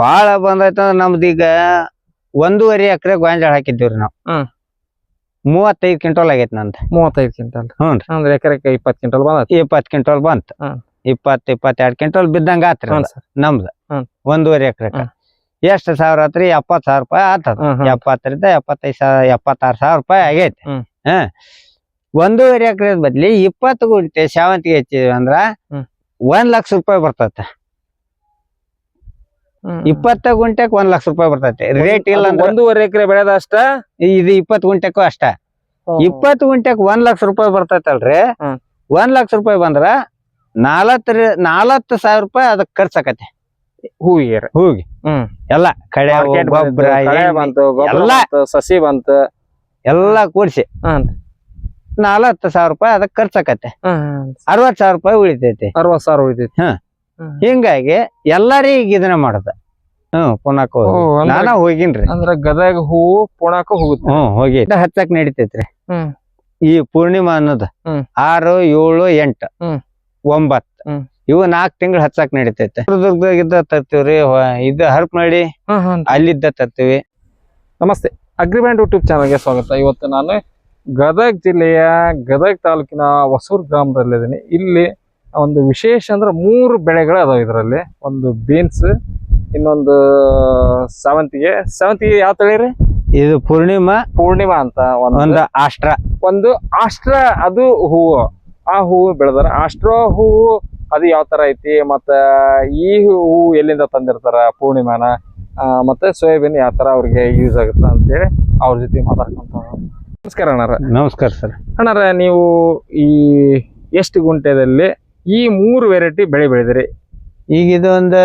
ಬಾಳ ಬಂದೈತಂದ್ರ ನಮ್ದ ಈಗ ಒಂದೂವರೆ ಎಕರೆ ಗೋಂಜಾಳ ಹಾಕಿದ್ದೀವ್ರಿ ನಾವು ಹ್ಮ್. ಮೂವತ್ತೈದು ಕ್ವಿಂಟಲ್ ಆಗೈತಿ ನಂದು ಮೂವತ್ತೈದು ಕ್ವಿಂಟಲ್ ಹ್ಞೂನ್ರಿ. ಅಂದ್ರೆ ಎಕರೆಕ್ಕೆ ಇಪ್ಪತ್ತು ಕ್ವಿಂಟಲ್ ಬಂದ ಇಪ್ಪತ್ ಕ್ವಿಂಟಲ್ ಬಂತ ಹ್ಮ್. ಇಪ್ಪತ್ ಇಪ್ಪತ್ತೆರಡು ಕ್ವಿಂಟಲ್ ಬಿದ್ದಂಗ ಆತ್ರಿ ಹ್ಞೂ ಅದು ಸರ್ ನಮ್ದು ಹ್ಮ್. ಒಂದೂವರೆ ಎಕರೆ ಹ್ಮ್. ಎಷ್ಟ್ ಸಾವಿರ ಆತ್ರಿ ಎಪ್ಪತ್ ಸಾವಿರ ರೂಪಾಯಿ ಆತದ ಹ್ಮ್ ಹ್ಮ್. ಎಪ್ಪತ್ತರಿಂದ ಎಪ್ಪತ್ತೈದು ಸಾವಿರ ಎಪ್ಪತ್ತಾರು ಸಾವಿರ ರೂಪಾಯಿ ಆಗೈತಿ ಹ್ಮ್. ಹ ಒಂದೂವರೆ ಎಕರೆ ಬದ್ಲಿ ಇಪ್ಪತ್ತು ಗುಂಟೆ ಶಾವಂತಿಗೆ ಹಚ್ಚಿದ್ವಿ ಅಂದ್ರ ಹ್ಮ್. ಒಂದ್ ಲಕ್ಷ ರೂಪಾಯಿ ಬರ್ತೈತೆ. ಇಪ್ಪತ್ತ ಗುಂಟೆಕ್ ಒಂದ್ ಲಕ್ಷ ರೂಪಾಯಿ ಬರ್ತೈತೆ. ರೇಟ್ ಇಲ್ಲ ಅಂದ್ರೆ ಒಂದೂವರೆ ಎಕರೆ ಬೆಳೆದ ಅಷ್ಟ? ಇದು ಇಪ್ಪತ್ ಗುಂಟೆಕ್ಕೂ ಅಷ್ಟ. ಇಪ್ಪತ್ತು ಗುಂಟೆಕ್ ಒಂದ್ ಲಕ್ಷ ರೂಪಾಯಿ ಬರ್ತೈತಲ್ರಿ. ಒಂದ್ ಲಕ್ಷ ರೂಪಾಯಿ ಬಂದ್ರ ನಾಲತ್ತರ ನಾಲತ್ತು ಸಾವಿರ ರೂಪಾಯಿ ಅದಕ್ ಖರ್ಚಾಕತಿ ಹೂವಿಗೆ. ಹೂವಿಗೆ. ಹ್ಮ್. ಎಲ್ಲ ಕಡೆ ಗೊಬ್ಬರ ಬಂತು ಸಸಿ ಬಂತು. ಎಲ್ಲಾ ಕೂಡಿಸಿ. ಹ್ಮ್. ಸಾವಿರ ರೂಪಾಯಿ ಅದಕ್ ಖರ್ಚಾಕತಿ ಅರವತ್ ಸಾವಿರ ರೂಪಾಯಿ ಉಳಿತೈತಿ. ಅರವತ್ ಸಾವಿರ ಉಳಿತೈತಿ. ಹಿಂಗಾಗಿ ಎಲ್ಲರಿಗ ಇದನ್ನ ಮಾಡದ. ಹ್ಮ್ ಪುನಕ್ ನಾನ ಹೋಗಿನ್ರಿ. ಅಂದ್ರ ಗದಗ ಹೂವು ಪುಣಾಕ ಹೋಗುತ್ತೆ. ಹ್ಮ್ ಹೋಗಿ. ಹಚ್ಚಕ್ ನಡಿತೈತ್ರಿ. ಈ ಪೂರ್ಣಿಮಾ ಅನ್ನೋದು. ಆರು ಏಳು ಎಂಟು. ಒಂಬತ್. ಇವು ನಾಕ್ ತಿಂಗಳು ಹಚ್ಚಕ್ ನಡಿತೈತೆ. ಚಿತ್ರದುರ್ಗದಾಗಿದ್ದ ತರ್ತೀವ್ರಿ ಇದ ಹರ್ಪ್ ಮಾಡಿ ಅಲ್ಲಿದ್ದ ತರ್ತೀವಿ ನಮಸ್ತೆ. ಅಗ್ರಿಮೆಂಟ್ ಯೂಟ್ಯೂಬ್ ಚಾನಲ್ಗೆ ಸ್ವಾಗತ. ಇವತ್ತು ನಾನು ಗದಗ ಜಿಲ್ಲೆಯ ಗದಗ ತಾಲೂಕಿನ ಹೊಸೂರು ಗ್ರಾಮದಲ್ಲಿದ್ದೀನಿ. ಇಲ್ಲಿ ಒಂದು ವಿಶೇಷ ಅಂದ್ರೆ ಮೂರು ಬೆಳೆಗಳು ಅದಾವ ಇದರಲ್ಲಿ. ಒಂದು ಬೀನ್ಸ್ ಇನ್ನೊಂದು ಸೇವಂತಿಗೆ. ಸೇವಂತಿಗೆ ಯಾವ ತಳಿ ರೀ? ಇದು ಪೂರ್ಣಿಮಾ ಪೂರ್ಣಿಮಾ ಅಂತ ಒಂದು. ಆಸ್ಟ್ರ. ಒಂದು ಆಸ್ಟ್ರ ಅದು ಹೂವು. ಆ ಹೂವು ಬೆಳೆದಾರ. ಆಸ್ಟ್ರೋ ಹೂವು ಅದು ಯಾವ ತರ ಐತಿ? ಮತ್ತ ಈ ಹೂವು ಎಲ್ಲಿಂದ ತಂದಿರ್ತಾರ ಪೂರ್ಣಿಮಾನ? ಮತ್ತೆ ಸೋಯಾಬೀನ್ ಯಾವ ತರ ಅವ್ರಿಗೆ ಯೂಸ್ ಆಗುತ್ತ ಅಂತೇಳಿ ಅವ್ರ ಜೊತೆ ಮಾತಾಡ್ಕೊಂತ ನಮಸ್ಕಾರ ಅಣ್ಣಾರ ನಮಸ್ಕಾರ ಸರ್. ಅಣ್ಣಾರ ನೀವು ಈ ಎಷ್ಟು ಗುಂಟೆದಲ್ಲಿ ಈ ಮೂರು ವೆರೈಟಿ ಬೆಳೆ ಬೆಳೆದ್ರಿ. ಈಗ ಇದು ಒಂದು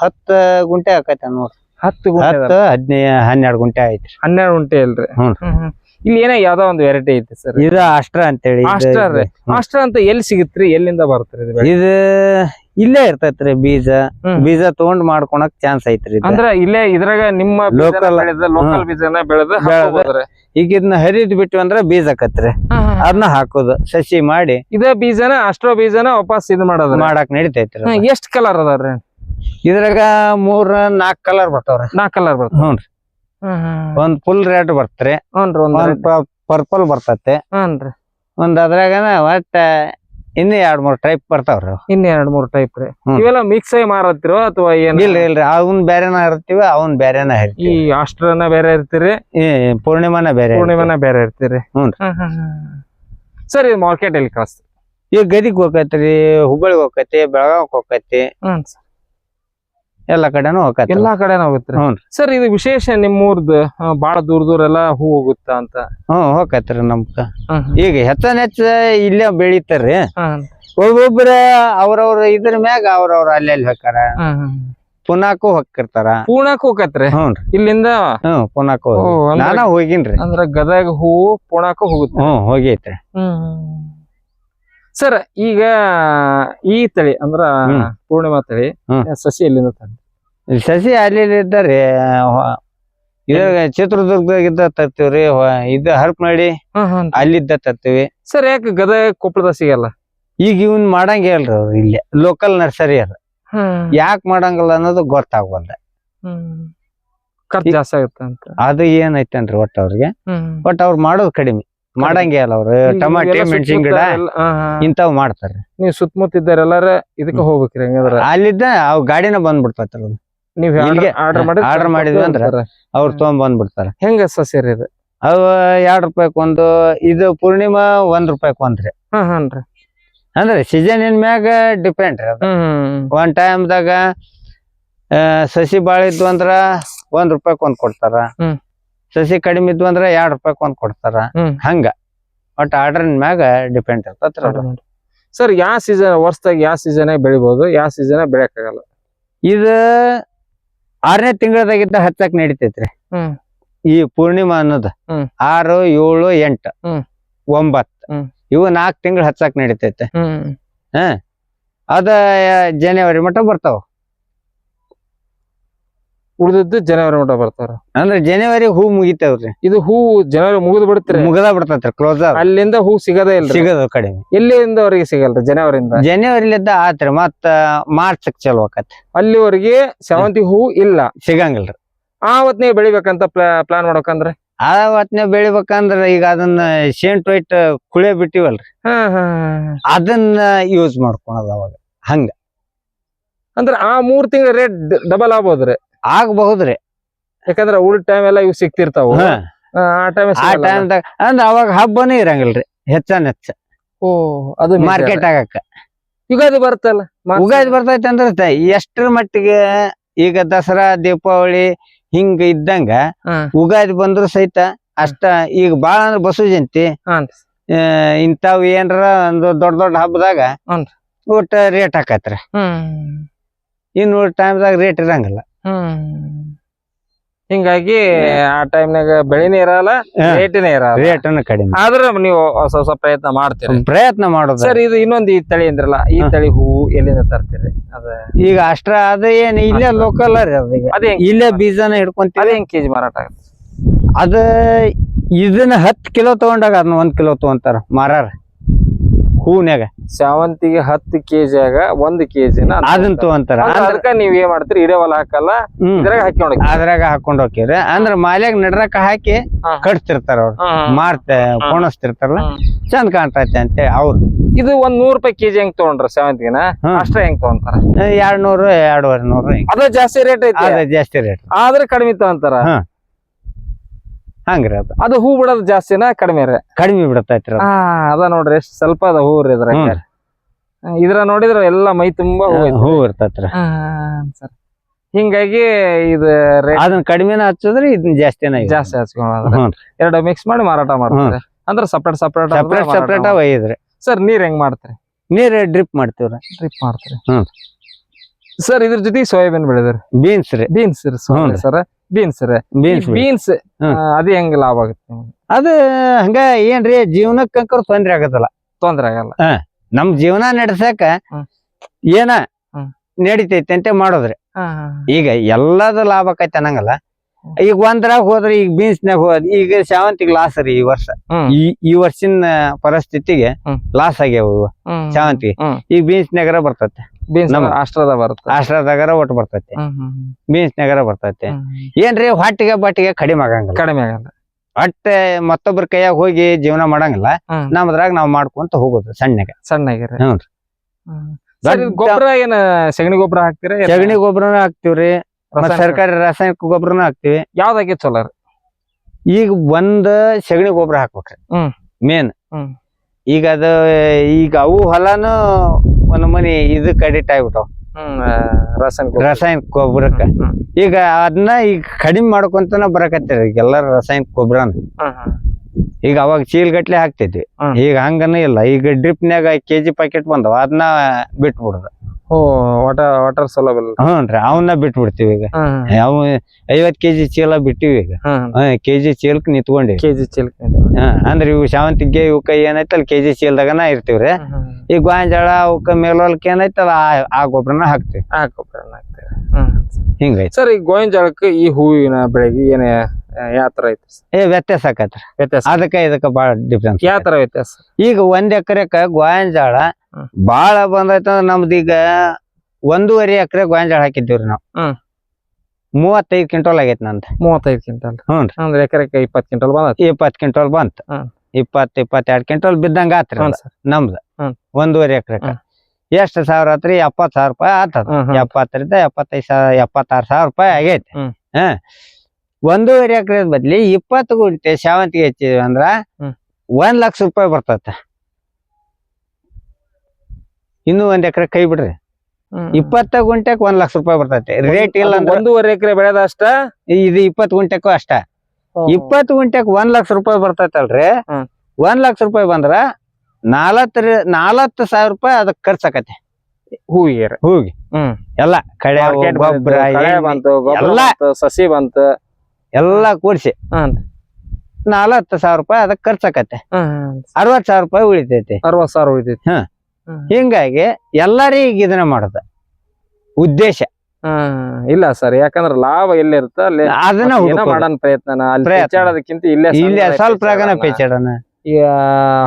ಹತ್ತು ಗುಂಟೆ ಆಕೈತೆ ನೋಡ್ರಿ. ಹತ್ತು ಗುಂಟೆ ಹತ್ತು ಹದಿನೈದು ಹನ್ನೆರಡು ಗುಂಟೆ ಆಯ್ತು ಹನ್ನೆರಡು ಗುಂಟೆ ಇಲ್ರಿ. ಹ್ಞೂ. ಇಲ್ಲಿ ಏನೋ ಯಾವ್ದೋ ಒಂದು ವೆರೈಟಿ ಐತಿ ಸರ್. ಇದು ಅಷ್ಟ್ರ ಅಂತೇಳಿ. ಹೇಳಿ ಅಷ್ಟ್ರ ರೀ. ಹ್ಮ್. ಅಂತ ಎಲ್ಲಿ ಸಿಗುತ್ತೆ ಎಲ್ಲಿಂದ ಬರ್ತರಿ ಇದು ಇದು ಇಲ್ಲೇ ಇರ್ತೈತ್ರಿ ಬೀಜ. ಬೀಜ ತಗೊಂಡ್ ಮಾಡ್ಕೊಳಕ್ ಚಾನ್ಸ್ ಐತ್ರಿ. ಅಂದ್ರ ಇಲ್ಲೇ ಇದ್ರಾಗ ನಿಮ್ಮ ಲೋಕಲ್ ಲೋಕಲ್. ಬೀಜನ ಬೆಳೆದು. ಈಗ ಇದನ್ನ ಹರಿದ್ ಬಿಟ್ಟು ಅಂದ್ರ ಬೀಜ ಕತ್ರಿ. ಅದನ್ನ ಹಾಕೋದು ಸಸಿ ಮಾಡಿ ಇದೇ ಬೀಜನ ಅಷ್ಟೋ ಬೀಜನ ವಾಪಸ್ ಇದು ಮಾಡೋದು ಮಾಡಕ್ ನಡಿತೈತ್ರಿ. ಎಷ್ಟ್ ಕಲರ್ ಅದಾವ್ರಿ? ಇದ್ರಾಗ ಮೂರ್ ನಾಲ್ಕ್ ಕಲರ್ ಬರ್ತಾವ್ರಿ. ನಾಲ್ಕ್ ಕಲರ್ ಬರ್ತಾವ್. ಹ್ಞೂನ್ರಿ ಒಂದ್ ಫುಲ್ ರೆಡ್ ಬರ್ತ್ರಿ. ಒಂದ್ ಪರ್ಪಲ್ ಬರ್ತತೆ. ಒಂದ್ ಅದ್ರಾಗನ ಒಟ್ಟ ಇನ್ನು ಎರಡ್ ಮೂರ್ ಟೈಪ್ ಬರ್ತಾವ್ರಿ ಇನ್ನು ಇನ್ ಎರಡ್ ಮೂರ್ ಟೈಪ್ ರೀ. ಹ್ಮ್. ಇವೆಲ್ಲ ಮಿಕ್ಸ್ ಆಗಿ ಮಾರತ್ತಿರೋ ಅಥವಾ ಏನ್? ಇಲ್ರಿ ಇಲ್ರಿ. ಅವನ್ ಬೇರೆನ ಇರ್ತೀವಿ ಅವನ್ ಬೇರೆನ ಈ ಹರಿತೀವಿ ಅಷ್ಟ್ರನ ಬೇರೆ ಇರ್ತೀರಿ ಈ ಪೂರ್ಣಿಮಾನ ಬೇರೆ ಪೂರ್ಣಿಮಾನ ಬೇರೆ ಇರ್ತೀರಿ ಹ್ಞೂನ್ರಿ. ಸರ್ ಇದು ಮಾರ್ಕೆಟ್ ಅಲ್ಲಿ ಕಳಿಸ್ತೀರಿ ಈಗ ಗದಿಗ್ ಹೋಗತ್ರಿ ಹುಬ್ಬಳ್ಳಿಗ್ ಹೋಗತಿ ಬೆಳಗಾವ್ ಹೋಗತಿ. ಹ್ಮ್ ಎಲ್ಲಾ ಕಡೆನೂ ಹೋಗತ್ತೆ ಎಲ್ಲಾ ಕಡೆನೂ ಹೋಗುತ್ತೆ. ಸರ್ ಇದು ವಿಶೇಷ ನಿಮ್ಮೂರ್ದು ಬಹಳ ಬಾಳ ದೂರ ದೂರ ಎಲ್ಲಾ ಹೂ ಹೋಗುತ್ತಾ ಅಂತ? ಹ್ಮ್ ಹೋಗತ್ರಿ ನಮ್ಕ. ಈಗ ಹೆಚ್ಚನ್ ಹೆಚ್ಚ ಇಲ್ಲೇ ಬೆಳಿತಾರ್ರಿ ಹ್ಮ್ ಒಬ್ಬೊಬ್ರ ಅವ್ರವ್ರ ಇದ್ರ ಮ್ಯಾಗ ಅವ್ರವ್ರ ಅಲ್ಲಿ ಅಲ್ಲಿ ಹೋಗ್ತಾರ? ಹ್ಮ್ ಹ್ಮ್ ಪುನಾಕು ಹೋಗಿರ್ತಾರ ಪೂರ್ಣಕ್ ಹೋಗತ್ರಿ? ಹ್ಞೂನ್ರಿ ಇಲ್ಲಿಂದ? ಹ್ಮ್ ಪುನಾಕು ಓ, ಅಂದ್ರೆ- ನಾನ ಹೋಗಿನ್ರಿ ಅಂದ್ರ ಗದಗ ಹೂವು ಪುಣಾಕು ಹೋಗುತ್ತೆ. ಹ್ಮ್ ಹೋಗೈತ್ರಿ ಸರ್ ಈಗ ಈ ತಳಿ ಅಂದ್ರ. ಪೂರ್ಣಿಮಾ ತಳಿ ಸಸಿ ಎಲ್ಲಿಂದ ತಂದ ಸಸಿ ಅಲ್ಲಿ ಇದ್ದಾರಿ ಇದಾಗ ಚಿತ್ರದುರ್ಗದಾಗಿದ್ದ ತರ್ತೀವ್ರಿ ಇದ ಹರ್ಪ್ ಮಾಡಿ ಅಲ್ಲಿದ್ದ ತರ್ತೀವಿ ಸರ್ ಯಾಕೆ ಗದಗ ಕೊಪ್ಪಳದ ಸಿಗಲ್ಲ? ಈಗ ಇವನ್ ಮಾಡಂಗೇ ಹೇಳ್ರಿ ಅವ್ರು ಇಲ್ಲಿ ಲೋಕಲ್ ನರ್ಸರಿ ಅದ. ಯಾಕೆ ಮಾಡಂಗಲ್ಲ ಅನ್ನೋದು ಗೊತ್ತಾಗ್ವಲ್ದ. ಖರ್ಚು ಜಾಸ್ತಿ ಆಗುತ್ತೆ ಅಂತ. ಅದು ಏನೈತೇನ್ರಿ ಒಟ್ಟ ಅವ್ರಿಗೆ. ಬಟ್ ಅವ್ರು ಮಾಡೋದು ಕಡಿಮೆ. ಮಾಡಂಗೇ ಅಲ್ಲ ಅವ್ರು. ಟಮಾಟಿ ಮೆಣಸಿನ ಗಿಡ ಇಂತಾವ್ ಮಾಡ್ತಾರ. ನೀವ್ ಸುತ್ತಮುತ್ತ ಇದ್ದಾರೆಲ್ಲಾರ ಇದಕ್ಕ ಹೋಗ್ಬೇಕ್ರಿ ಹಂಗಂದ್ರ. ಅಲ್ಲಿದ್ದ ಅವ್ ಗಾಡಿನ ಬಂದ್ಬಿಡ್ತಾರ ನೀವ್ ಆರ್ಡರ್ ಮಾಡಿ ಆರ್ಡರ್ ಮಾಡಿದ್ವಿ ಅಂದ್ರ ಅವ್ರು ತಗೊಂಡ್ ಬಂದ್ಬಿಡ್ತಾರ. ಹೆಂಗ ಸಸಿ ರೀ ಇದು? ಅವ ಎರಡ್ ರೂಪಾಯಿ ಒಂದು ಇದು ಪೂರ್ಣಿಮಾ ಒಂದ್ ರೂಪಾಯಿ ಒಂದ್ರಿ ಅಂದ್ರೆ ಸೀಸನ್ ಮ್ಯಾಗ ಡಿಪೆಂಡ್ ರೀ ಒಂದ್ ಟೈಮ್ದಾಗ ಸಸಿ ಬಾಳಿದ್ವು ಅಂದ್ರ ಒಂದ್ ರೂಪಾಯಿಕ್ ಒಂದ್ ಕೊಡ್ತಾರ. ಸಸಿ ಕಡಿಮೆ ಇದ್ವು ಅಂದ್ರೆ ಎರಡು ರೂಪಾಯಿ ಒಂದ್ ಕೊಡ್ತಾರ ಹ್ಮ್. ಹಂಗ ಒಟ್ ಆರ್ಡರ್ ಮ್ಯಾಗ ಡಿಪೆಂಡ್ ಇರ್ತೈತ್ರಿ ಅದು. ಸರ್ ಯಾವ ಸೀಸನ್ ವರ್ಷದಾಗ ಯಾವ ಸೀಸನ್ ಬೆಳಿಬಹುದು ಯಾವ ಸೀಸನ್ ಬೆಳೆಯಕ್ಕಾಗಲ್ಲ ಇದ ಆರನೇ ತಿಂಗಳದಾಗಿದ್ದ ಹಚ್ಚಕ್ ನಡಿತೈತ್ರಿ ಹ್ಮ್. ಈ ಪೂರ್ಣಿಮಾ ಅನ್ನೋದು ಹ್ಮ್. ಆರು ಏಳು ಎಂಟು ಹ್ಮ್. ಒಂಬತ್ತು ಹ್ಮ್. ಇವು ನಾಲ್ಕು ತಿಂಗಳು ಹಚ್ಚಕ್ ನಡಿತೈತೆ ಹ್ಮ್ ಅದ ಜನವರಿ ಮಟ್ಟ ಬರ್ತಾವ ಉಳಿದದ್ದು ಜನವರಿ ಮಟ ಬರ್ತಾರ. ಅಂದ್ರ ಜನವರಿ ಹೂ ಮುಗಿತಾವ್ರಿ ಇದು ಹೂ ಜನವರಿ ಮುಗಿದು ಬಿಡ್ತಾರೆ. ಮುಗದ ಬಿಡ್ತೈತ್ರಿ ಕ್ಲೋಸ್ ಅಲ್ಲಿಂದ ಹೂ ಸಿಗದೇ ಇಲ್ಲ ಸಿಗದು ಕಡಿಮೆ. ಎಲ್ಲಿಂದವರೆಗೆ ಸಿಗಲ್ರಿ ಜನವರಿಂದ ಜನವರಿಲಿದ್ದ ಆತ್ರಿ ಮತ್ತ ಮಾರ್ಚ್ ಚಲೋ ಆಕತಿ ಅಲ್ಲಿವರೆಗೆ ಸೇವಂತಿ ಹೂ ಇಲ್ಲ. ಸಿಗಂಗಿಲ್ರಿ. ಆ ನೀವು ಬೆಳಿಬೇಕಂತ ಪ್ಲಾನ್ ಮಾಡ್ಬೇಕಂದ್ರೆ? ಆ ಹೊತ್ನ್ಯಾಗ ಬೆಳಿಬೇಕಂದ್ರ ಈಗ ಅದನ್ನ ಶೇಂಟ್ ವೈಟ್ ಕುಳೆ ಬಿಟ್ಟಿವಲ್ರಿ. ಹಾ ಹಾ ಅದನ್ನ ಯೂಸ್ ಮಾಡ್ಕೊಳದ ಅವಾಗ. ಹಂಗ. ಅಂದ್ರೆ ಆ ಮೂರ್ ತಿಂಗಳ ರೇಟ್ ಡಬಲ್ ಆಗ್ಬೋದ್ರಿ? ಆಗಬಹುದ್ರಿ. ಯಾಕಂದ್ರೆ ಉಳ್ ಟೈಮ್ ಎಲ್ಲ ಇವ್ ಸಿಕ್ತಿರ್ತಾವ ಹಾ. ಆ ಟೈಮ್ ಆ ಅಂದ್ರ ಅವಾಗ ಹಬ್ಬನೇ ಇರಂಗಿಲ್ರಿ ಹೆಚ್ಚನ್ ಹೆಚ್ಚ. ಓ ಅದು ಮಾರ್ಕೆಟ್ ಆಗಕ್ಕ. ಯುಗಾದಿ ಬರ್ತಲ್ಲ ಯುಗಾದಿ ಉಗಾದಿ ಬರ್ತೈತೆ ಅಂದ್ರ ಎಷ್ಟರ ಮಟ್ಟಿಗೆ ಈಗ ದಸರಾ ದೀಪಾವಳಿ ಹಿಂಗ ಇದ್ದಂಗ ಉಗಾದಿ ಬಂದ್ರು ಸಹಿತ ಅಷ್ಟ ಈಗ ಬಾಳ ಅಂದ್ರ ಬಸವ ಜಯಂತಿ. ಇಂತಾವ್ ಏನಾರ ಒಂದು ದೊಡ್ಡ ದೊಡ್ಡ ಹಬ್ಬದಾಗ ಊಟ ಒಟ್ಟ ರೇಟ್ ಹಾಕತ್ರಿ. ಇನ್ನು ಟೈಮ್ದಾಗ ರೇಟ್ ಇರಂಗಿಲ್ಲ. ಹ್ಮ್. ಹಿಂಗಾಗಿ ಆ ಟೈಮ್ನಾಗ ಬೆಳಿನೇ ಇರಲ್ಲ ಹಾ. ರೇಟಿನೇ ಇರಲ್ಲ. ರೇಟ್ ಕಡಿಮೆ. ಆದ್ರೆ ನೀವು ಹೊಸ ಹೊಸ ಪ್ರಯತ್ನ ಮಾಡ್ತೀರಿ. ಪ್ರಯತ್ನ ಮಾಡೋದು. ಸರ್ ಇದು ಇನ್ನೊಂದು ಈ ತಳಿ ಅಂದ್ರಲ್ಲ ಈ ಹಾ. ತಳಿ ಹೂವು ಎಲ್ಲಿಂದ ತರ್ತೀರಿ? ಅದ ಈಗ ಅಷ್ಟ್ರ ಅದ ಏನ್ ಇಲ್ಲೇ ಲೋಕಲ್ ರೀ ಅದ ಈಗ. ಅದೇ ಇಲ್ಲೇ ಬೀಜನ ಹಿಡ್ಕೊಂತೀವಿ. ಅದೇ ಹೆಂಗ್ ಕೆಜಿ ಮಾರಾಟ ಆಗುತ್ತೆ? ಅದ ಇದನ್ನ ಹತ್ತು ಕಿಲೋ ತಗೊಂಡಾಗ ಅದನ್ನ ಒಂದ್ ಕಿಲೋ ತಗೊಂತಾರ ಮಾರಾರ. ಹೂನ್ಯಾಗ? ಸೇವಂತಿಗೆ ಹತ್ತು ಕೆಜಿ ಆಗ ಒಂದ್ ಕೆಜಿನ ಅದನ್ನ ತಗೊಂತಾರ. ಅದ್ರಾಗ ಅದಕ್ಕ ನೀವ್ ಏನ್ ಮಾಡ್ತೀರಿ? ಇಡೇ ಹೊಲ ಹಾಕಲ್ಲ ಇದ್ರಾಗ ಹಾಕಿ ಅದ್ರಾಗ ಹಾಕೊಂಡ್ ಹೋಗ್ಯಾರ ಅಂದ್ರ ಮಾಲ್ಯಾಗ ನಡ್ರಕ ಹಾಕಿ. ಕಟ್ತಿರ್ತಾರ ಅವ್ರು. ಮಾರ್ತ ಕೊಣಸ್ತಿರ್ತಾರಲ್ಲ ಚಂದ ಕಾಣ್ತೈತೆ ಅಂತೇಳಿ ಅವ್ರು. ಇದು ಒಂದ್ ನೂರ್ ರೂಪಾಯಿ ಕೆಜಿ ಹೆಂಗ್ ತಗೊಂಡ್ರ ಸೇವಂತಿಗೆನ. ಅಷ್ಟ ಹೆಂಗ್ ತಗೊಂತಾರ? ಎರಡ್ ನೂರು ಎರಡೂವರೆ ನೂರು. ಅದ ಜಾಸ್ತಿ ರೇಟ್ ಐತಿ. ಅದ ಜಾಸ್ತಿ ರೇಟ್. ಆದ್ರೆ ಕಡಿಮೆ ತಗೊಂತಾರ. ಹಂಗ್ರಿ ಅದು. ಅದು ಹೂ ಬಿಡೋದು ಜಾಸ್ತಿನ ಕಡಿಮೆ ರೀ? ಕಡಿಮೆ ಬಿಡತೈತ್ರಿ ಹಾ ಅದ ನೋಡ್ರಿ ಎಷ್ಟ್ ಸ್ವಲ್ಪ ಅದ ಹೂ ರೀ ಇದ್ರಾಗ. ಹ್ಮ್. ಇದ್ರ ನೋಡಿದ್ರ ಎಲ್ಲಾ ಮೈ ತುಂಬಾ ಹೂ ಐತಿ ಹೂ ಇರ್ತೈತ್ರಿ. ಸರ್. ಹಿಂಗಾಗಿ ಇದು ರೇಟ್ ಅದನ್ನ ಕಡಿಮೆನ ಹಚ್ಚೋದ್ರಿ ಇದನ್ನ ಜಾಸ್ತಿನ. ಜಾಸ್ತಿ ಹ್ಞೂ ಎರಡು ಮಿಕ್ಸ್ ಮಾಡಿ ಮಾರಾಟ ಮಾಡ್ತಾರೆ ಅಂದ್ರೆ ಸಪ್ರೇಟ್ ಸಪ್ರೇಟ್ ಸಪ್ರೇಟ್ ಸಪ್ರೇಟ್ ಒಯ್ಯದ್ರಿ. ಸರ್ ನೀರ್ ಹೆಂಗ್ ಮಾಡ್ತಾರೆ? ನೀರ್ ಡ್ರಿಪ್ ಮಾಡ್ತೀವ್ರಿ. ಡ್ರಿಪ್ ಮಾಡ್ತಾರೆ. ಹ್ಮ್. ಸರ್ ಇದ್ರ ಜೊತೆ ಸೋಯಾಬೀನ್ ಬೆಳೆದ್ರಿ. ಬೀನ್ಸ್ ರೀ. ಬೀನ್ಸ್ ಹ್ಞೂ. ಸರ್. ಬೀನ್ಸ್ ರೀ. ಬೀನ್ಸ್ ಬೀನ್ಸ್ ಅದು ಹೆಂಗ್ ಲಾಭ ಆಗುತ್ತೆ? ಅದ ಹಂಗ ಏನ್ರಿ ಜೀವನಕ್ಕಂಕರ್ ತೊಂದ್ರೆ ಆಗತ್ತಲ್ಲ. ತೊಂದ್ರೆ ಆಗಲ್ಲ. ನಮ್ ಜೀವನ ನಡೆಸಕ. ಏನ ನಡಿತೈತೆ ಅಂತ ಮಾಡೋದ್ರಿ. ಈಗ ಎಲ್ಲದ ಲಾಭ ಆಕೈತೆ ಅನ್ನಂಗಲ್ಲ. ಈಗ ಒಂದ್ರಾಗ ಹೋದ್ರಿ ಈಗ ಬೀನ್ಸ್ನಾಗ ಹೋದ್ ಈಗ ಸೇವಂತಿಗೆ ಲಾಸ್ ರೀ ಈ ವರ್ಷ. ಈ ಈ ವರ್ಷಿನ ಪರಿಸ್ಥಿತಿಗೆ ಲಾಸ್ ಆಗ್ಯಾವ ಇವು. ಶಾವಂತಿಗೆ. ಈಗ ಬೀನ್ಸ್ನಾಗರ ಬರ್ತೈತೆ. ಬೀನ್ಸ್ ಅಷ್ಟ್ರದ ಬರುತ್ತೆ. ಆಶ್ರದಾಗರ ಒಟ್ಟು ಬರ್ತೈತಿ. ಬೀನ್ಸ್ನಾಗರ ಬರ್ತೈತೆ. ಏನ್ರಿ ಹೊಟ್ಟಿಗೆ ಬಟ್ಟಿಗೆ ಕಡಿಮೆ ಆಗಂಗಿಲ್ಲ. ಕಡಿಮೆ ಆಗಲ್ಲ. ಒಟ್ಟೆ ಮತ್ತೊಬ್ಬರ ಕೈಯಾಗ ಹೋಗಿ ಜೀವನ ಮಾಡಂಗಿಲ್ಲ. ನಮ್ಮದ್ರಾಗ ನಮ್ದ್ರಾಗ ನಾವ್ ಮಾಡ್ಕೊಂತ ಹೋಗೋದು ಸಣ್ಣಗ. ಸಣ್ಣಗೆ ಗೊಬ್ಬರ ಏನ ಸಗಣಿ ಗೊಬ್ಬರ ಹಾಕ್ತೀರಾ ಸಗಣಿ ಗೊಬ್ಬರನ ಹಾಕ್ತಿವ್ರಿ ಮತ್ತ್ ಸರ್ಕಾರಿ ರಾಸಾಯನಿಕ ಗೊಬ್ಬರನ ಹಾಕ್ತಿವಿ. ಯಾವ್ದಾಗಿ ಚಲೋ ರೀ ಈಗ ಒಂದ್ ಸಗಣಿ ಗೊಬ್ಬರ ಹಾಕ್ಬೇಕ್ರಿ. ಮೇನ್. ಈಗ ಅದ ಈಗ ಅವು ಹೊಲಾನು ಒಂದ್ ಮನಿ ಇದಕ್ ಅಡಿಟ್ ಆಗ್ಬಿಟ್ಟವ್. ಹ್ಮ್ ರಾಸಾಯನಿಕ ಗೊಬ್ಬರ. ರಾಸಾಯನಿಕ ಗೊಬ್ಬರಕ್ಕ. ಹ್ಮ್, ಹ್ಮ್, ಈಗ ಅದನ್ನ ಈಗ ಕಡಿಮೆ ಮಾಡ್ಕೊಂತನ ಬರಕತ್ತೀರಿ ಈಗ ಎಲ್ಲಾರು ರಾಸಾಯನಿಕ ಗೊಬ್ಬರನ. ಹ್ಮ್, ಹ್ಮ್. ಈಗ ಅವಾಗ ಚೀಲ್ಗಟ್ಲೆ ಹಾಕ್ತೇತಿ ಹಾಕ್ತಿದ್ವಿ. ಹ್ಮ್. ಈಗ ಹಂಗನ ಇಲ್ಲ. ಈಗ ಡ್ರಿಪ್ನ್ಯಾಗ ಕೆಜಿ ಪ್ಯಾಕೆಟ್ ಬಂದವ. ಅದನ್ನ ಬಿಟ್ಬಿಡುದು. ಓ ವಾಟರ್ ವಾಟರ್ ಸೋಲಬಲ್ ಹ್ಞೂನ್ರಿ ಅವನ್ನ ಬಿಟ್ಬಿಡ್ತೀವಿ ಈಗ. ಅವು ಐವತ್ ಕೆಜಿ ಚೀಲ ಬಿಟ್ಟಿವಿ ಈಗ. ಕೆಜಿ ಚೀಲಕ್ ನಿತ್ಕೊಂಡಿವಿ. ಕೆಜಿ ಚಿಲ್ಕ ಹಾ ಅಂದ್ರ ಇವು ಶಾವಂತಿಗೆ ಇವಕ್ಕ ಏನೈತೆ ಅಲ್ಲಿ ಕೆಜಿ ಚೀಲದಾಗನ ಇರ್ತೀವ್ರಿ. ಈ ಗಾಂಜಾಳ ಅವಕ್ಕ ಮೇಲೊಲ್ಕ ಏನೈತಲ್ಲ ಆ- ಆ ಗೊಬ್ಬರನ ಹಾಕ್ತಿವಿ. ಹಿಂಗೈತಿ. ಸರ್ ಈ ಗೋವಿನ ಜೋಳಕ್ಕೆ ಈ ಹೂವಿನ ಬೆಳೆಗೆ ಏನ ಯಾವ ತರ ಐತಿ sir? ಏ ವ್ಯತ್ಯಾಸ ಆಕತ್ರಿ. ವ್ಯತ್ಯಾಸ. ಅದಕ್ಕ ಇದಕ್ಕ ಬಾಳ ಡಿಫ್ರೆನ್ಸ್ ಯಾವ ತರ ವ್ಯತ್ಯಾಸ? ಈಗ ಒಂದ್ ಎಕರೆಕ ಗೋಂಜಾಳ ಹ್ಮ್. ಬಾಳ ಬಂದೈತಂದ್ರ ನಮ್ದ ಈಗ ಒಂದೂವರೆ ಎಕರೆ ಗೋಂಜಾಳ ಹಾಕಿದ್ದೀವ್ರಿ ನಾವು. ಹ್ಮ್. ಮೂವತ್ತೈದ್ ಕ್ವಿಂಟಲ್ ಆಗೈತಿ ನಂದು. ಮೂವತ್ತೈದು ಕ್ವಿಂಟಲ್. ಹ್ಞೂ ಅಂದ್ರೆ ಎಕರೆಕ್ಕೆ ಇಪ್ಪತ್ತು ಕ್ವಿಂಟಲ್ ಬಂದ ಇಪ್ಪತ್ತು ಕ್ವಿಂಟಲ್ ಬಂತ. ಇಪ್ಪತ್ತು ಇಪ್ಪತ್ತೆರಡು ಕ್ವಿಂಟಲ್ ಬಿದ್ದಂಗ ಆತ್ರಿ ಹ್ಞೂ ಸರ್. ನಮ್ದು. ಹ್ಮ್. ಒಂದೂವರೆ ಎಕರೆ ಎಷ್ಟು ಎಷ್ಟ್ ಸಾವಿರ ಆತ್ರಿ? ಎಪ್ಪತ್ತು ಸಾವಿರ ರೂಪಾಯಿ ಆತದ. ಹ್ಮ್, ಹ್ಮ್. ಎಪ್ಪತ್ತರಿಂದ ಎಪ್ಪತ್ತೈದು ಸಾವಿರ ಎಪ್ಪತ್ತಾರು ಸಾವಿರ ರೂಪಾಯಿ ಆಗೈತಿ. ಹ್ಮ್. ಹ. ಒಂದೂವರೆ ಎಕರೆ ಬದ್ಲಿ ಇಪ್ಪತ್ತು ಗುಂಟೆ ಸೇವಂತಿಗೆ ಹಚ್ಚಿದ್ವಿ ಅಂದ್ರ ಹ್ಮ್. ಒಂದ್ ಲಕ್ಷ ರೂಪಾಯಿ ಬರ್ತೈತೆ. ಇನ್ನೂ ಒಂದ್ ಎಕರೆ ಕೈ ಬಿಡ್ರಿ. ಇಪ್ಪತ್ತ ಗುಂಟೆಕ್ ಒಂದ್ ಲಕ್ಷ ರೂಪಾಯಿ ಬರ್ತೈತಿ. ರೇಟ್ ಇಲ್ಲ ಅಂದ್ರೆ ಒಂದೂವರೆ ಎಕರೆ ಬೆಳೆದ ಅಷ್ಟ? ಇದು ಇಪ್ಪತ್ ಗುಂಟೆಕು ಅಷ್ಟ. ಇಪ್ಪತ್ ಗುಂಟೆಕ್ ಒಂದ್ ಲಕ್ಷ ರೂಪಾಯಿ ಬರ್ತೈತಲ್ರಿ. ಒಂದ್ ಲಕ್ಷ ರೂಪಾಯಿ ಬಂದ್ರ ನಾಲತ್ ನಾಲತ್ತು ಸಾವಿರ ರೂಪಾಯಿ ಅದಕ್ ಖರ್ಚಾಕತಿ ಹೂವಿಗೆ. ಹೂವಿಗೆ. ಹ್ಮ್. ಎಲ್ಲ ಕಳೆ Market ಗೊಬ್ಬರ ಬಂತು, ಎಲ್ಲ. ಸಸಿ ಬಂತು. ಎಲ್ಲ ಕೂಡ್ಸಿ. ನಾಲತ್ತು ಸಾವಿರ ರೂಪಾಯಿ ಅದಕ್ ಖರ್ಚಾಕತ್ತೆ. ಅರವತ್ ಸಾವಿರ ರೂಪಾಯಿ ಉಳಿತೈತಿ. ಅರವತ್ ಸಾವಿರ ಉಳಿತೈತಿ. ಹಾ. ಹ್ಮ್. ಹಿಂಗಾಗಿ ಎಲ್ಲಾರಿಗ ಇದನ್ನ ಮಾಡುದ. ಉದ್ದೇಶ. ಇಲ್ಲ ಸರ್ ಯಾಕಂದ್ರೆ ಲಾಭ ಎಲ್ಲಿರುತ್ತ ಅಲ್ಲಿ ಅದನ್ನ ಮಾಡೋಣ ಪ್ರಯತ್ನ. ಪೇಚಾಡೋದಕ್ಕಿಂತ ಇಲ್ಲೇ ಇಲ್ಲೇ ಸ್ವಲ್ಪ ಪೇಚಾಡೋಣ. ಪೇಚಾಡನ ಈಗ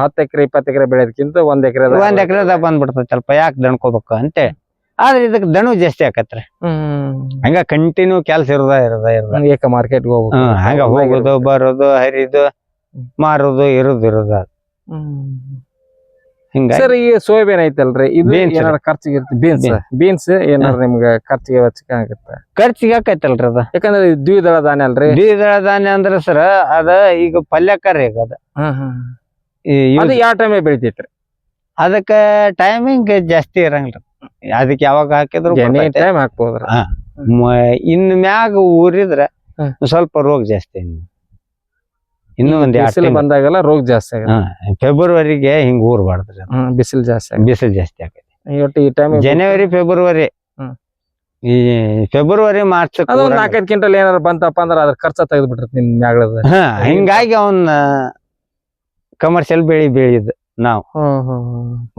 ಹತ್ತು ಎಕರೆ ಇಪ್ಪತ್ತು ಎಕರೆ ಬೆಳೆಯೋದಕ್ಕಿಂತ ಒಂದ್ ಎಕರೆ ಒಂದ್ ಎಕರೆದಾಗ ಸ್ವಲ್ಪ. ಯಾಕೆ ದಣ್ಕೋಬೇಕು ಅಂತೇಳಿ ಆದ್ರೆ ಇದಕ್ ದಣು ಜಾಸ್ತಿ ಆಕತ್ರಿ. ಹಂಗ ಕಂಟಿನ್ಯೂ ಕೆಲ್ಸ ಇರದ ಇರದ ಇರದ. ಏಕ ಮಾರ್ಕೆಟ್ಗೆ ಹೋಗ್ಬೇಕು. ಹಂಗ ಹೋಗೋದು ಬರೋದು ಹರಿದು ಮಾರೋದು ಇರುದು ಇರೋದು. ಸರ್ ಈ ಸೋಯಾಬೀನ್ ಐತಲ್ರಿ? ಇದು. ಏನಾರ ಖರ್ಚಿಗೆ ಇರುತ್ತೆ ಬೀನ್ಸ್ ಬೀನ್ಸ್ ಏನಾರ ನಿಮ್ಗೆ ಖರ್ಚಿಗೆ ಆಗುತ್ತೆ? ಖರ್ಚಿಗೆ ಆಕೈತಲ್ರಿ ಅದ. ಯಾಕಂದ್ರೆ ದ್ವಿದಳ ಧಾನ್ಯ ಅಲ್ರಿ? ದ್ವಿದಳ ಧಾನ್ಯ ಅಂದ್ರ ಸರ್ ಅದ ಈಗ ಪಲ್ಯಕರ ಈಗ ಅದ. ಅದು ಯಾವ ಟೈಮೇ ಬೆಳಿತೈತ್ರಿ? ಅದಕ್ಕ ಟೈಮಿಂಗ್ ಜಾಸ್ತಿ ಇರಂಗಿಲ್ಲ ಅದಕ್ಕೆ ಯಾವಾಗ ಹಾಕಿದ್ರು ಟೈಮ್ ಹಾಕ್ಬೋದ್ರಿ. ಇನ್ ಮ್ಯಾಗ ಊರಿದ್ರ ಸ್ವಲ್ಪ ರೋಗ ಜಾಸ್ತಿ ಇನ್ನು. ಒಂದ್ ಬಂದಾಗಲ್ಲ ಬಿಸಿಲು. ಬಂದಾಗೆಲ್ಲ ರೋಗ ಜಾಸ್ತಿ ಆಗುತ್ತೆ. ಫೆಬ್ರವರಿಗೆ ಹಿಂಗ್ ಊರ್ಬಾರ್ದ್ರಿ ಅದು. ಹ್ಮ್ ಬಿಸಿಲು ಜಾಸ್ತಿ ಬಿಸಿಲು ಜಾಸ್ತಿ ಆಗುತ್ತೆ. ಒಟ್ಟು ಈ ಟೈಮ್ ಜನವರಿ ಫೆಬ್ರವರಿ. ಹ್ಮ್. ಈ ಫೆಬ್ರವರಿ ಮಾರ್ಚ್ ಅದು ಒಂದ್ ನಾಲ್ಕೈದು ಕಿಂಟಲ್ ಏನಾರ ಬಂತಪ್ಪ ಅಂದ್ರೆ ಅದ್ರ ಖರ್ಚ ತೆಗೆದು ಬಿಟ್ಟಿರ್ತ ನಿಮ್ ಮ್ಯಾಗಳದ. ಹಿಂಗಾಗಿ ಅವನ್ನ ಕಮರ್ಷಿಯಲ್ ಬೆಳಿ ಬೆಳಿದ್ ನಾವು.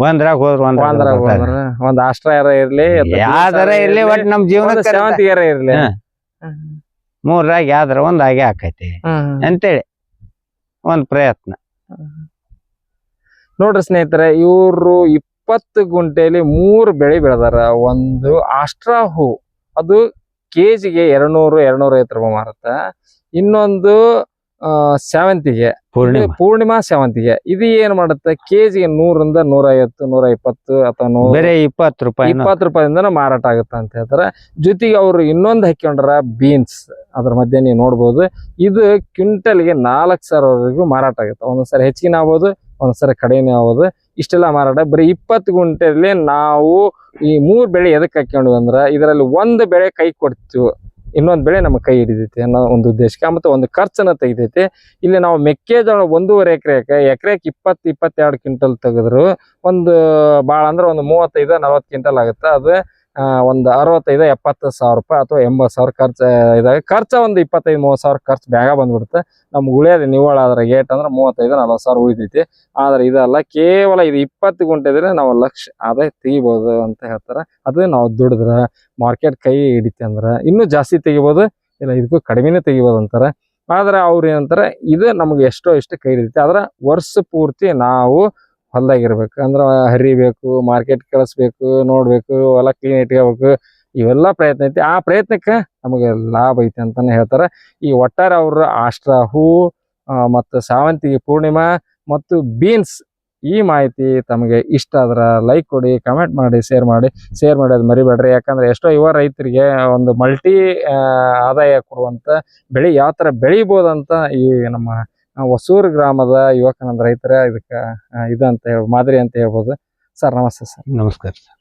ಒಂದ್ರಾಗ ಹೋದ್ರ ಹೋದ್ರ ಒಂದ್ ಆಶ್ರಯರ ಇರ್ಲಿ ಯಾವ್ದಾರ ಇರ್ಲಿ ಒಟ್ ನಮ್ ಜೀವನ ಒಂದು ಸೇವಂತಿಗೆರ ಇರ್ಲಿ. ಹಾ. ಮೂರ್ರಾಗ ಯಾವ್ದಾರ ಒಂದ್ ಆಗೇ ಆಕೈತಿ. ಅಂತೇಳಿ. ಒಂದ್ ಪ್ರಯತ್ನ. ನೋಡ್ರಿ ಸ್ನೇಹಿತರೆ, ಇವರು ಇಪ್ಪತ್ತು ಗುಂಟೆಯಲ್ಲಿ ಮೂರು ಬೆಳೆ ಬೆಳೆದಾರ. ಒಂದು ಆಸ್ಟ್ರಾ ಹೂ. ಅದು ಕೆಜಿಗೆ ಎರಡ್ನೂರು ಎರಡ್ನೂರ ಐವತ್ತು ರೂಪಾಯಿ ಮಾರುತ್ತ. ಇನ್ನೊಂದು ಸೇವಂತಿಗೆ. ಪೂರ್ಣಿಮಾ. ಪೂರ್ಣಿಮಾ ಸೇವಂತಿಗೆ. ಇದು ಏನ್ ಮಾಡುತ್ತೆ? ಕೆಜಿಗೆ ನೂರಿಂದ ನೂರ ಐವತ್ತು ನೂರ ಇಪ್ಪತ್ತು ಅಥವಾ ನೂರ ಬರೀ ಇಪ್ಪತ್ತು ರೂಪಾಯಿ ಇಪ್ಪತ್ತು ರೂಪಾಯಿಂದ ಮಾರಾಟ ಆಗುತ್ತೆ ಅಂತ ಹೇಳ್ತಾರೆ. ಜೊತೆಗೆ ಅವರು ಇನ್ನೊಂದು ಹಾಕೊಂಡ್ರ ಬೀನ್ಸ್. ಅದ್ರ ಮಧ್ಯೆ ನೀವು ನೋಡ್ಬೋದು. ಇದು ಕ್ವಿಂಟಲ್ಗೆ ನಾಲ್ಕು ಸಾವಿರವರೆಗೂ ಮಾರಾಟ ಆಗುತ್ತೆ. ಒಂದೊಂದ್ಸರಿ ಹೆಚ್ಚಿಗೆ ಆಗ್ಬೋದು ಒಂದೊಂದ್ಸರಿ ಕಡಿಮೆ ಆಗ್ಬೋದು. ಇಷ್ಟೆಲ್ಲ ಮಾರಾಟ. ಬರೀ ಇಪ್ಪತ್ತು ಗುಂಟೆಯಲ್ಲಿ ನಾವು ಈ ಮೂರ್ ಬೆಳೆ ಎದಕ್ಕೆ ಹಾಕೊಂಡ್ವಿ ಅಂದ್ರೆ ಇದರಲ್ಲಿ ಒಂದು ಬೆಳೆ ಕೈ ಕೊಡ್ತೀವಿ. ಇನ್ನೊಂದು ಬೆಳೆ ನಮ್ಮ ಕೈ ಹಿಡಿದೈತಿ ಅನ್ನೋ ಒಂದು ಉದ್ದೇಶಕ್ಕೆ ಮತ್ತು ಒಂದು ಖರ್ಚನ್ನು ತೆಗಿತೈತಿ ಇಲ್ಲಿ ನಾವು ಮೆಕ್ಕೆಜೋಳ ಒಂದೂವರೆ ಎಕರೆಗೆ ಎಕರೆಗೆ ಇಪ್ಪತ್ತು, ಇಪ್ಪತ್ತೆರಡು ಕ್ವಿಂಟಲ್ ತೆಗೆದ್ರು. ಒಂದು ಭಾಳ ಅಂದ್ರೆ ಒಂದು ಮೂವತ್ತೈದು, ನಲ್ವತ್ತು ಕ್ವಿಂಟಲ್ ಆಗುತ್ತೆ. ಅದು ಒಂದು ಅರವತ್ತೈದು, ಎಪ್ಪತ್ತು ಸಾವಿರ ರೂಪಾಯಿ ಅಥವಾ ಎಂಬತ್ತು ಸಾವಿರ ಖರ್ಚು ಇದಾಗ ಖರ್ಚು ಒಂದು ಇಪ್ಪತ್ತೈದು, ಮೂವತ್ತು ಸಾವಿರ ಖರ್ಚು ಬೇಗ ಬಂದ್ಬಿಡುತ್ತೆ. ನಮ್ಗೆ ಉಳಿಯೋದು ನಿವ್ವಳ ಆದ್ರೆ ಏಟ್ ಅಂದ್ರೆ ಮೂವತ್ತೈದು, ನಲ್ವತ್ತು ಸಾವಿರ ಉಳಿತೈತಿ. ಆದ್ರೆ ಇದಲ್ಲ ಕೇವಲ ಇದು ಇಪ್ಪತ್ತು ಗುಂಟೆ ಇದ್ರೆ ನಾವು ಲಕ್ಷ ಆದಾಯ ತೆಗಿಬೋದು ಅಂತ ಹೇಳ್ತಾರೆ. ಅದು ನಾವು ದುಡಿದ್ರೆ, ಮಾರ್ಕೆಟ್ ಕೈ ಹಿಡಿತಿ ಅಂದ್ರೆ ಇನ್ನೂ ಜಾಸ್ತಿ ತೆಗಿಬೋದು, ಇಲ್ಲ ಇದಕ್ಕೂ ಕಡಿಮೆನೇ ತೆಗಿಬೋದು ಅಂತಾರೆ. ಆದ್ರೆ ಅವ್ರು ಏನಂತಾರೆ, ಇದು ನಮ್ಗೆ ಎಷ್ಟೋ ಇಷ್ಟು ಕೈ ಹಿಡಿತೈತಿ. ಆದ್ರೆ ವರ್ಷ ಪೂರ್ತಿ ನಾವು ಹೊಲ್ದಾಗಿರ್ಬೇಕು. ಅಂದ್ರೆ ಹರಿಬೇಕು ಮಾರ್ಕೆಟ್ ಕಳಿಸ್ಬೇಕು ನೋಡಬೇಕು, ಹೊಲ ಕ್ಲೀನ್ ಇಟ್ಕೋಬೇಕು. ಇವೆಲ್ಲ ಪ್ರಯತ್ನ ಐತಿ. ಆ ಪ್ರಯತ್ನಕ್ಕೆ ನಮಗೆ ಲಾಭ ಐತಿ ಅಂತಾನೆ ಹೇಳ್ತಾರೆ. ಈ ಒಟ್ಟಾರೆ ಅವ್ರ ಆಷ್ಟ್ರ ಹೂ ಮತ್ತು ಸಾವಂತಿಗೆ ಪೂರ್ಣಿಮಾ ಮತ್ತು ಬೀನ್ಸ್ ಈ ಮಾಹಿತಿ ತಮಗೆ ಇಷ್ಟ ಆದ್ರೆ ಲೈಕ್ ಕೊಡಿ ಕಮೆಂಟ್ ಮಾಡಿ ಶೇರ್ ಮಾಡಿ. ಶೇರ್ ಮಾಡೋದು ಮರಿಬೇಡ್ರಿ. ಯಾಕಂದ್ರೆ ಎಷ್ಟೋ ಯುವ ರೈತರಿಗೆ ಒಂದು ಮಲ್ಟಿ ಆದಾಯ ಕೊಡುವಂಥ ಬೆಳೆ ಯಾವ ಥರ ಬೆಳಿಬೋದಂತ ಈ ನಮ್ಮ ಹೊಸೂರು ಗ್ರಾಮದ ಯುವಕನಂದ ರೈತರ ಇದಕ್ಕೆ ಇದು ಅಂತ ಹೇಳ್ಬೋದು ಮಾದರಿ ಅಂತ ಹೇಳ್ಬೋದು. ಸರ್, ನಮಸ್ತೆ ಸರ್. ನಮಸ್ಕಾರ